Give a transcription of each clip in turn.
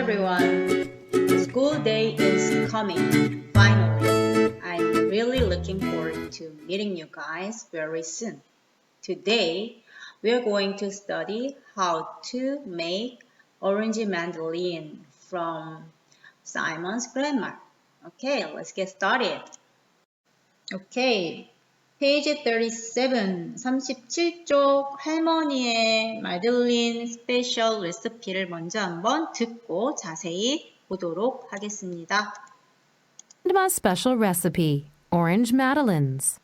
everyone. The school day is coming. Finally, I'm really looking forward to meeting you guys very soon. Today, we're going to study how to make orange mandolin from Simon's grammar. Okay, let's get started. Okay, 페이지 37, 37쪽 할머니의 마들린 스페셜 레시피를 먼저 한번 듣고 자세히 보도록 하겠습니다. My special recipe Orange Madeleines.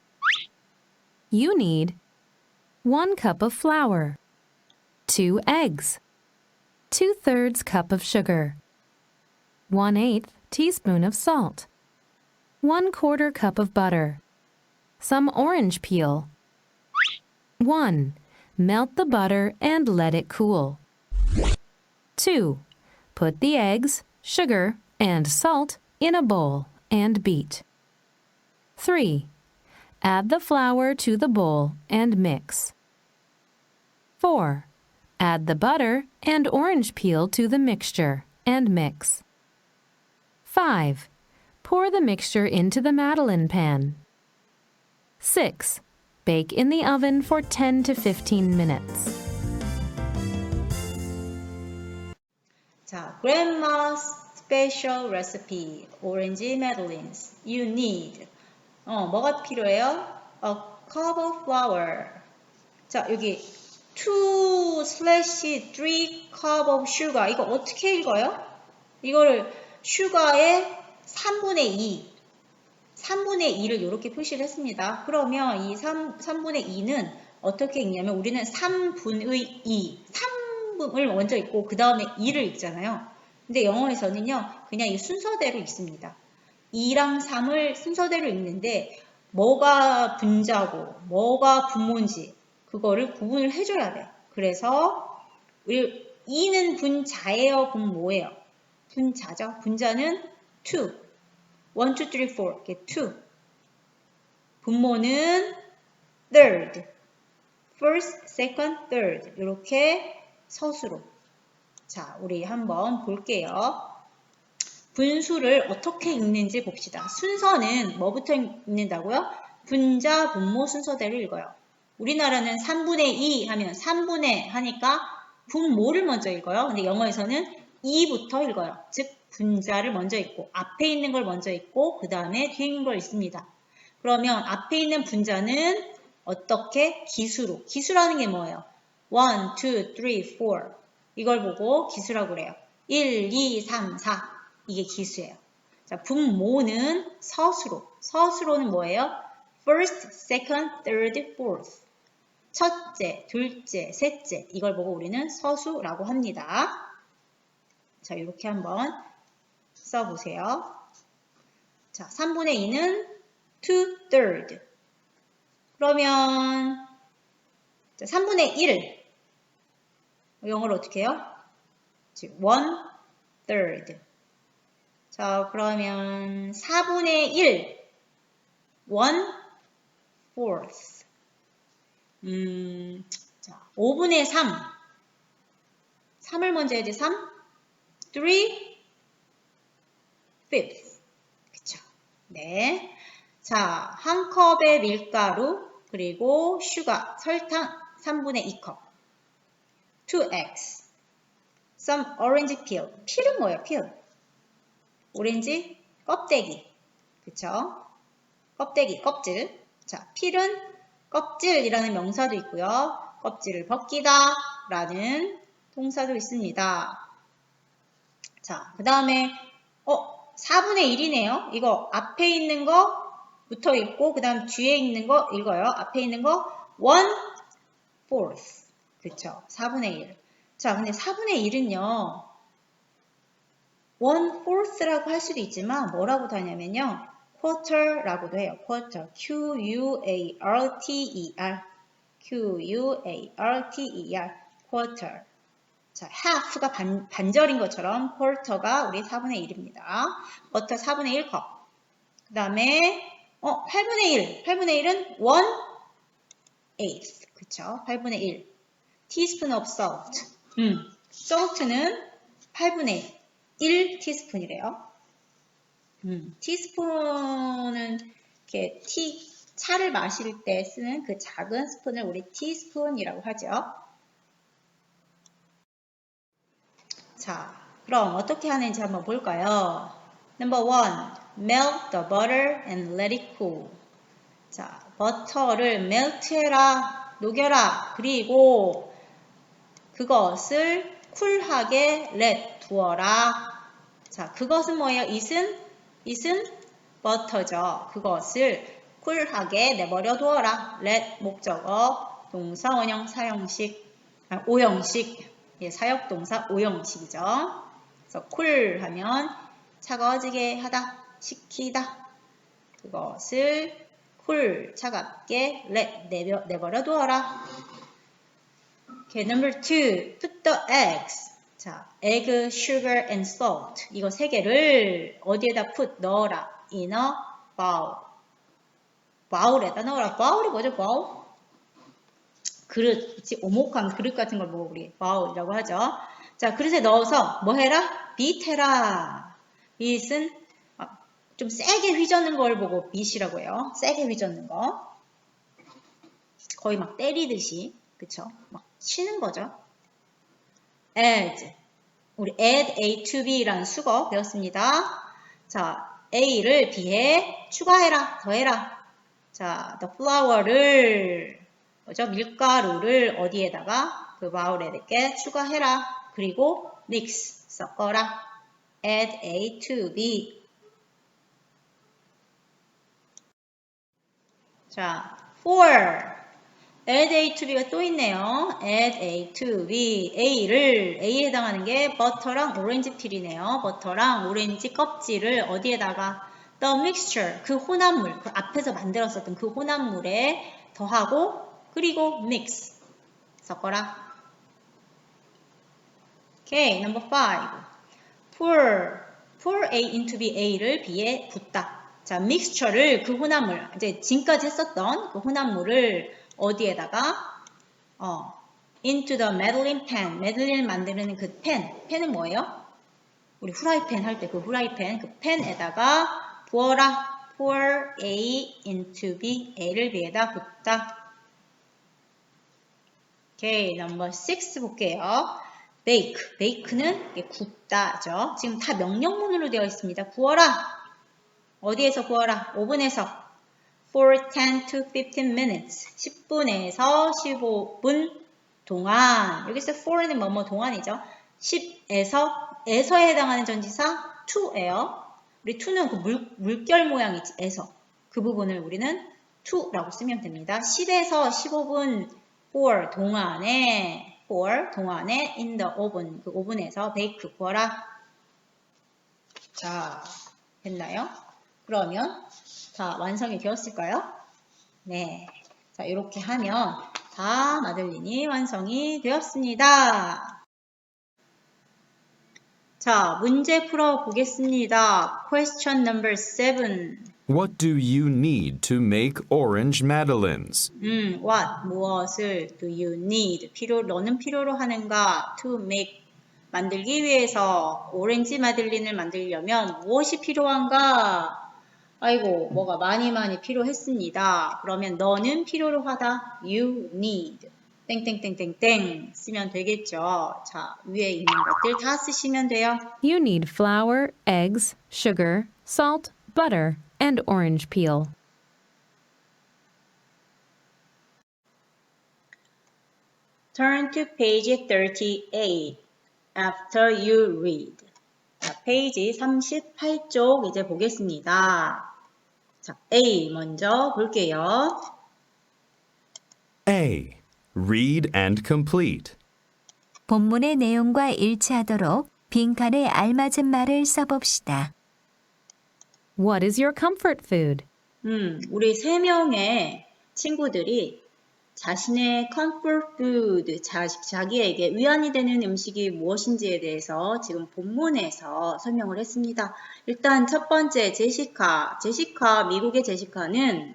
You need 1 cup of flour, 2 eggs, 2 thirds cup of sugar, 1 8 teaspoon of salt, 1 quarter cup of butter, some orange peel. 1. Melt the butter and let it cool. 2. Put the eggs, sugar, and salt in a bowl and beat. 3. Add the flour to the bowl and mix. 4. Add the butter and orange peel to the mixture and mix. 5. Pour the mixture into the Madeleine pan. 6. Bake in the oven for 10 to 15 minutes. 자, Grandma's Special Recipe Orange Madeleines. You need. 어, 뭐가 필요해요? A cup of flour. 자, 여기 2 slash 3 cup of sugar. 이거 어떻게 읽어요? 이거를 슈가의 3분의 2. 3분의 2를 이렇게 표시를 했습니다. 그러면 이 3, 3분의 2는 어떻게 읽냐면 우리는 3분의 2, 3분을 먼저 읽고 그 다음에 2를 읽잖아요. 근데 영어에서는요, 그냥 이 순서대로 읽습니다. 2랑 3을 순서대로 읽는데 뭐가 분자고 뭐가 분모인지 그거를 구분을 해줘야 돼. 그래서 우리 2는 분자예요, 분모예요? 분자죠. 분자는 2. 1, 2, 3, 4 이렇게 2 분모는 third. First, second, third. 이렇게 서술로. 자 우리 한번 볼게요. 분수를 어떻게 읽는지 봅시다. 순서는 뭐부터 읽는다고요? 분자, 분모 순서대로 읽어요. 우리나라는 3분의 2 하면 3분의 하니까 분모를 먼저 읽어요. 근데 영어에서는 2부터 읽어요. 즉 분자를 먼저 읽고 앞에 있는 걸 먼저 읽고 그 다음에 뒤에 있는 걸 읽습니다. 그러면 앞에 있는 분자는 어떻게 기수로 기수라는 게 뭐예요? 1, 2, 3, 4 이걸 보고 기수라고 그래요. 1, 2, 3, 4 이게 기수예요. 자, 분모는 서수로 서수로는 뭐예요? first, second, third, fourth 첫째, 둘째, 셋째 이걸 보고 우리는 서수라고 합니다. 자, 이렇게 한번 써보세요. 자, 3분의 2는 2 third. 그러면 자, 3분의 1 영어로 어떻게 해요? 1 third. 자, 그러면 4분의 1 1 fourth. 음, 자, 5분의 3 3을 먼저 해야지 3 3 fifth. 그쵸? 네. 자, 한 컵의 밀가루, 그리고 슈가, 설탕 3분의 2컵. 2 eggs. Some orange peel. 필은 뭐예요? 필. 오렌지 껍데기. 그쵸? 껍데기, 껍질. 자, 필은 껍질이라는 명사도 있고요. 껍질을 벗기다 라는 동사도 있습니다. 자, 그 다음에 어, 4분의 1이네요. 이거 앞에 있는 거부터 읽고 그 다음 뒤에 있는 거 읽어요. 앞에 있는 거 1 fourth. 그쵸? 4분의 1. 자, 근데 4분의 1은요. 1 fourth라고 할 수도 있지만 뭐라고 하냐면요. quarter라고도 해요. quarter. Q-U-A-R-T-E-R. Q-U-A-R-T-E-R. quarter. 자, half가 반, 반절인 것처럼 quarter가 우리 4분의 1입니다. 버터 4분의 1 컵. 그 다음에 어, 8분의 1. 8분의 1은 1 eighth. 그쵸? 8분의 1. teaspoon of salt. 음, salt는 8분의 1. 1티스푼이래요. 음, 티스푼은 이렇게 티, 차를 마실 때 쓰는 그 작은 스푼을 우리 티스푼이라고 하죠. 자, 그럼 어떻게 하는지 한번 볼까요? Number one, melt the butter and let it cool. 자, 버터를 멜트해라, 녹여라. 그리고 그것을 쿨하게 let 두어라. 자, 그것은 뭐예요? it은 it은 버터죠. 그것을 쿨하게 내버려 두어라. let 목적어 동사 원형 사형식 아, 오형식 예, 사역 동사 오형식이죠. 그래서 쿨 하면 차가워지게 하다, 식히다. 그것을 쿨 차갑게 let 내버, 내버려 두어라. Okay, number two, put the eggs. 자, egg, sugar, and salt. 이거 세 개를 어디에다 put 넣어라. in a bowl. 바울에다 넣어라. 바울이 뭐죠? 바울? 그릇? 오목한 그릇 같은 걸 보고 우리 바울이라고 하죠. 자, 그릇에 넣어서 뭐 해라? 비테라. 빛은 아, 좀 세게 휘젓는 걸 보고 빛이라고 해요. 세게 휘젓는 거. 거의 막 때리듯이, 그쵸? 막 치는 거죠. add. 우리 add A to B라는 수거 배웠습니다. 자, A를 B에 추가해라, 더해라. 자, the flour를 뭐죠? 밀가루를 어디에다가 그 바울에게 추가해라. 그리고 mix 섞어라. add A to B. 자, for add A to B가 또 있네요. add A to B. A를 A에 해당하는 게 버터랑 오렌지 필이네요. 버터랑 오렌지 껍질을 어디에다가 the mixture 그 혼합물 그 앞에서 만들었었던 그 혼합물에 더하고 그리고 mix 섞어라. 오케이, number five. pour pour A into B A를 B에 붓다. 자, 믹스처를 그 혼합물 이제 지금까지 했었던 그 혼합물을 어디에다가 어 into the Madeline pan 메들린 만드는 그 팬, 팬은 뭐예요? 우리 후라이팬 할 때 그 후라이팬 그 팬에다가 부어라. pour A into B A를 B에다 붓다. 오케이, 넘버 6 볼게요. bake, bake는 굽다죠. 지금 다 명령문으로 되어 있습니다. 구워라. 어디에서 구워라? 오븐에서. for 10 to 15 minutes. 10분에서 15분 동안. 여기서 for는 뭐뭐 동안이죠. 10에서, 에서에 해당하는 전지사 to예요. 우리 to는 그 물, 물결 모양이지, 에서. 그 부분을 우리는 to라고 쓰면 됩니다. 10에서 15분 for 동안에 for 동안에 in the oven 그 오븐에서 베이크 구워라. 자, 됐나요? 그러면 다 완성이 되었을까요? 네. 자, 이렇게 하면 다 마들린이 완성이 되었습니다. 자, 문제 풀어 보겠습니다. Question number 7. What do you need to make orange madeleines? 음, what 무엇을 do you need 필요 너는 필요로 하는가 to make 만들기 위해서 오렌지 마들린을 만들려면 무엇이 필요한가? 아이고 뭐가 많이 많이 필요했습니다. 그러면 너는 필요로 하다 you need 땡땡땡땡땡 쓰면 되겠죠. 자 위에 있는 것들 다 쓰시면 돼요. You need flour, eggs, sugar, salt, butter, and orange peel. Turn to page 38 after you read. 자, 페이지 38쪽 이제 보겠습니다. 자, A 먼저 볼게요. A. Read and complete. 본문의 내용과 일치하도록 빈칸에 알맞은 말을 써봅시다. What is your comfort food? 음, 우리 세 명의 친구들이 자신의 comfort food, 자, 자기에게 위안이 되는 음식이 무엇인지에 대해서 지금 본문에서 설명을 했습니다. 일단 첫 번째 제시카, 제시카, 미국의 제시카는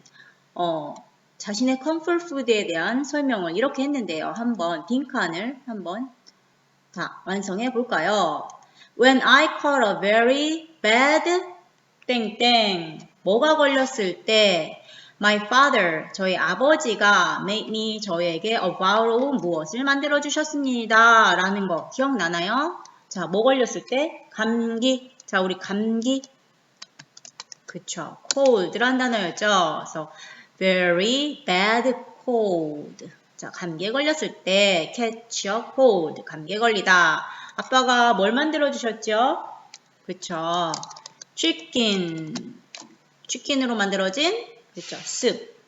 어, 자신의 comfort food에 대한 설명을 이렇게 했는데요. 한번 빈칸을 한번 다 완성해 볼까요? When I caught a very bad 땡땡 뭐가 걸렸을 때 My father 저희 아버지가 made me 저에게 a vow로 무엇을 만들어 주셨습니다. 라는 거 기억나나요? 자, 뭐 걸렸을 때? 감기. 자, 우리 감기. 그쵸. cold란 단어였죠. 그래서 very bad cold. 자, 감기에 걸렸을 때 catch a cold. 감기에 걸리다. 아빠가 뭘 만들어 주셨죠? 그쵸. Chicken. 치킨으로 만들어진 그쵸. 습.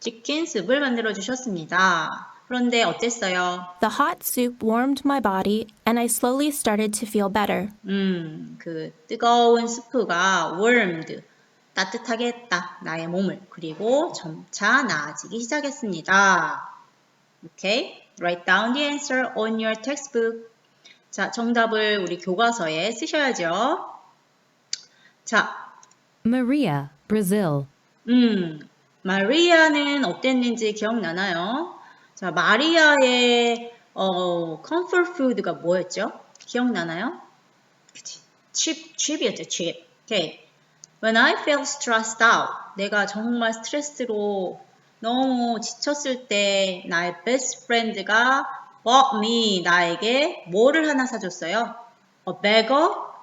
치킨 습을 만들어 주셨습니다. 그런데 어땠어요? The hot soup warmed my body, and I slowly started to feel better. 음, 그 뜨거운 스프가 warmed, 따뜻하게 했다. 나의 몸을. 그리고 점차 나아지기 시작했습니다. 오케이? Write down the answer on your textbook. 자, 정답을 우리 교과서에 쓰셔야죠. 자, Maria, Brazil. 음, 마리아는 어땠는지 기억나나요? 자, 마리아의 어, comfort food가 뭐였죠? 기억나나요? 그치. 칩, 칩이었죠, 칩. 오케이. When I felt stressed out, 내가 정말 스트레스로 너무 지쳤을 때 나의 best friend가 bought me, 나에게 뭐를 하나 사줬어요? A bag of,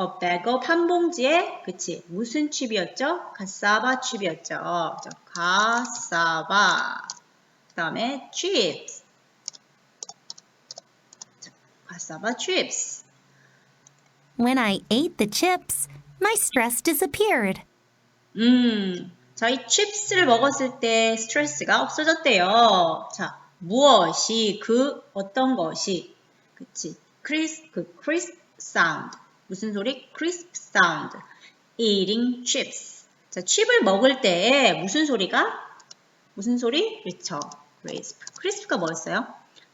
a bag of 한 봉지에, 그치. 무슨 칩이었죠? 가사바 칩이었죠. 자, 가사바. 그 다음에 chips. 자, 가사바 chips. When I ate the chips, my stress disappeared. 음, 자, 이 칩스를 먹었을 때 스트레스가 없어졌대요. 자, 무엇이, 그, 어떤 것이, 그치. 크리스, 그, crisp sound. 무슨 소리? crisp sound. eating chips. 자, 칩을 먹을 때 무슨 소리가? 무슨 소리? 그렇죠. crisp. crisp가 뭐였어요?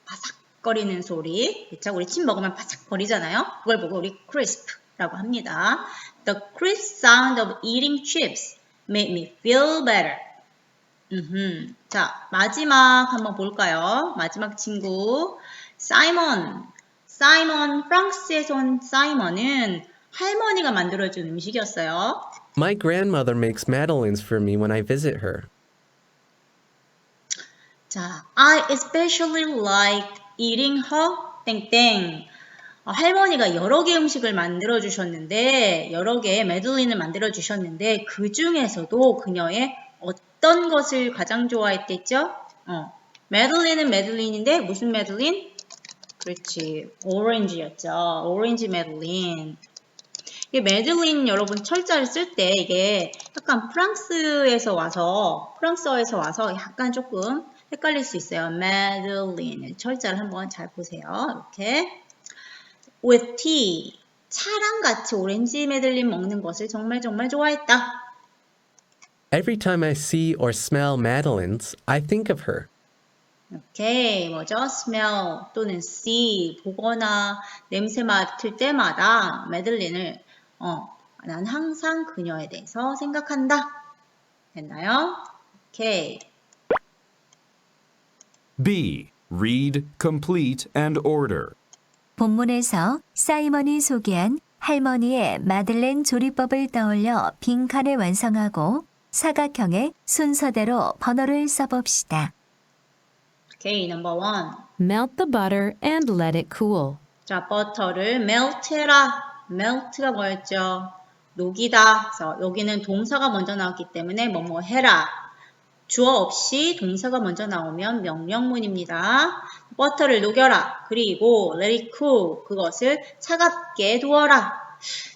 바삭거리는 소리. 그렇죠? 우리 칩 먹으면 바삭거리잖아요. 그걸 보고 우리 crisp라고 합니다. The crisp sound of eating chips made me feel better. 음흠. 자, 마지막 한번 볼까요? 마지막 친구. 사이먼. 사이먼, 프랑스에서 온 사이먼은 할머니가 만들어준 음식이었어요. My grandmother makes madeleines for me when I visit her. 자, I especially like eating her 땡땡. 어, 할머니가 여러 개 음식을 만들어 주셨는데 여러 개의 메들린을 만들어 주셨는데 그 중에서도 그녀의 어떤 것을 가장 좋아했댔죠? 어, 메들린은 메들린인데 무슨 메들린? 그렇지, 오렌지였죠. 오렌지 메들린. 이게 메들린 여러분 철자를 쓸 때 이게 약간 프랑스에서 와서 프랑스어에서 와서 약간 조금 헷갈릴 수 있어요. 메들린 철자를 한번 잘 보세요. 이렇게 with tea 차랑 같이 오렌지 메들린 먹는 것을 정말 정말 좋아했다. Every time I see or smell madeleines, I think of her. 오케이, 뭐죠? smell 또는 see 보거나 냄새 맡을 때마다 메들린을 어, 난 항상 그녀에 대해서 생각한다. 됐나요? 오케이. B. Read, complete, and order. 본문에서 사이먼이 소개한 할머니의 마들렌 조리법을 떠올려 빈칸을 완성하고 사각형의 순서대로 번호를 써봅시다. 오케이, 넘버 원. Melt the butter and let it cool. 자, 버터를 melt해라. melt가 뭐였죠? 녹이다. 그래서 여기는 동사가 먼저 나왔기 때문에 뭐뭐 해라. 주어 없이 동사가 먼저 나오면 명령문입니다. 버터를 녹여라. 그리고 let it cool. 그것을 차갑게 두어라.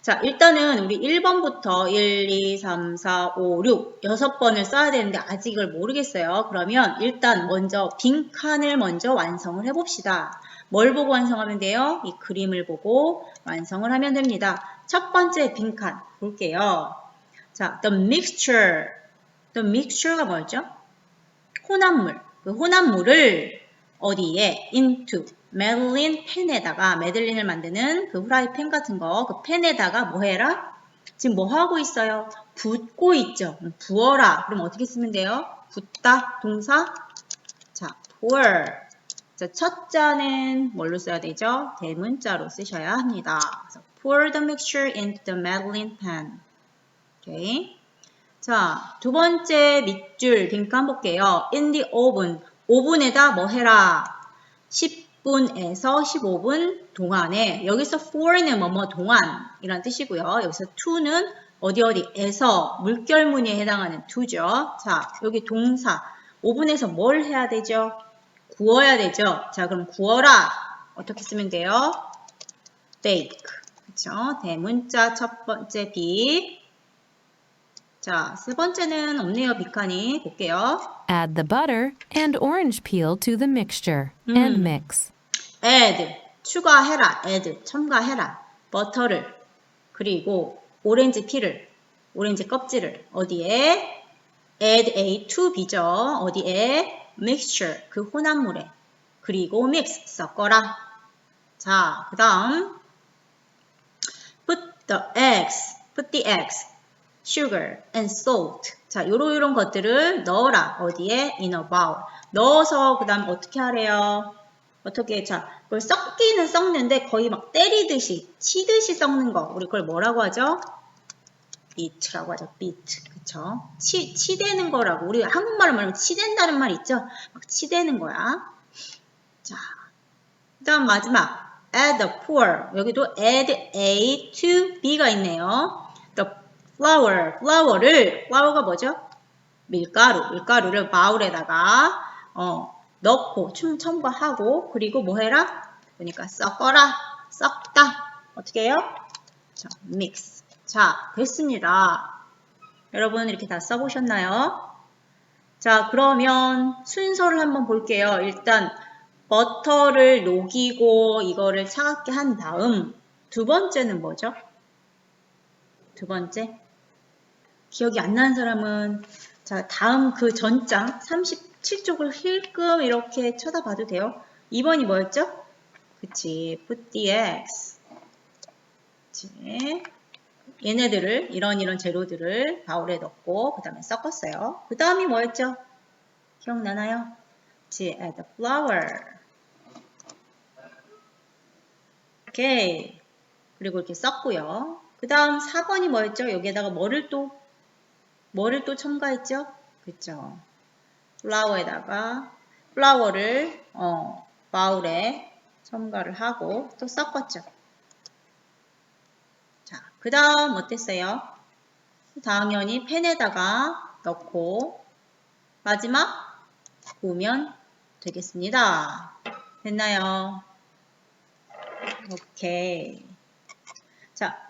자, 일단은 우리 1번부터 1, 2, 3, 4, 5, 6, 6번을 써야 되는데 아직 이걸 모르겠어요. 그러면 일단 먼저 빈칸을 먼저 완성을 해봅시다. 뭘 보고 완성하면 돼요? 이 그림을 보고 완성을 하면 됩니다. 첫 번째 빈칸 볼게요. 자, the mixture. the mixture가 뭐였죠? 혼합물. 그 혼합물을 어디에? into. 메들린 팬에다가 메들린을 만드는 그 후라이팬 같은 거 그 팬에다가 뭐 해라? 지금 뭐 하고 있어요? 붓고 있죠. 부어라. 그럼 어떻게 쓰면 돼요? 붓다 동사. 자, pour. 자, 첫 자는 뭘로 써야 되죠? 대문자로 쓰셔야 합니다. 그래서 pour the mixture into the Madeline pan. 오케이. 자, 두 번째 밑줄 빈칸 볼게요. in the oven. 오븐에다 뭐 해라? 10 분에서 15분 동안에 여기서 for는 뭐뭐 동안 이란 뜻이고요. 여기서 to는 어디 어디에서 물결무늬에 해당하는 to죠. 자, 여기 동사. 오븐에서 뭘 해야 되죠? 구워야 되죠. 자, 그럼 구워라. 어떻게 쓰면 돼요? bake. 그쵸? 대문자 첫 번째 비. 자, 세 번째는 없네요, 빈칸이. 볼게요. Add the butter and orange peel to the mixture and mix. add 추가해라 add 첨가해라 버터를 그리고 오렌지 피를 오렌지 껍질을 어디에 add a to b죠 어디에 mixture 그 혼합물에 그리고 mix 섞어라 자 그 다음 put the eggs put the eggs sugar and salt. 자 요런 요런 것들을 넣어라. 어디에? in a bowl. 넣어서 그다음 어떻게 하래요? 어떻게 자 그걸 섞기는 섞는데 거의 막 때리듯이 치듯이 섞는 거. 우리 그걸 뭐라고 하죠? beat라고 하죠. beat. 그쵸? 치 치대는 거라고. 우리 한국말로 말하면 치댄다는 말 있죠? 막 치대는 거야. 자 그 다음 마지막. add the pour 여기도 add a to b가 있네요. the flour flour를 flour가 뭐죠? 밀가루 밀가루를 바울에다가 어 넣고 춤 첨가하고 그리고 뭐 해라? 그러니까 섞어라 섞다 어떻게 해요? 자, mix 자 됐습니다 여러분 이렇게 다 써보셨나요? 자 그러면 순서를 한번 볼게요 일단 버터를 녹이고 이거를 차갑게 한 다음 두 번째는 뭐죠? 두 번째 기억이 안 나는 사람은 자 다음 그 전장 37쪽을 힐끔 이렇게 쳐다봐도 돼요. 2번이 뭐였죠? 그치 put eggs 그치 얘네들을 이런 이런 재료들을 바울에 넣고 그 다음에 섞었어요. 그 다음이 뭐였죠? 기억나나요? 그치 add the flour 오케이 그리고 이렇게 섞고요. 그 다음 4번이 뭐였죠? 여기에다가 뭐를 또 뭐를 또 첨가했죠? 그쵸. 플라워에다가 플라워를 어, 바울에 첨가를 하고 또 섞었죠. 자, 그 다음 어땠어요? 당연히 팬에다가 넣고 마지막 구우면 되겠습니다. 됐나요? 오케이. 자,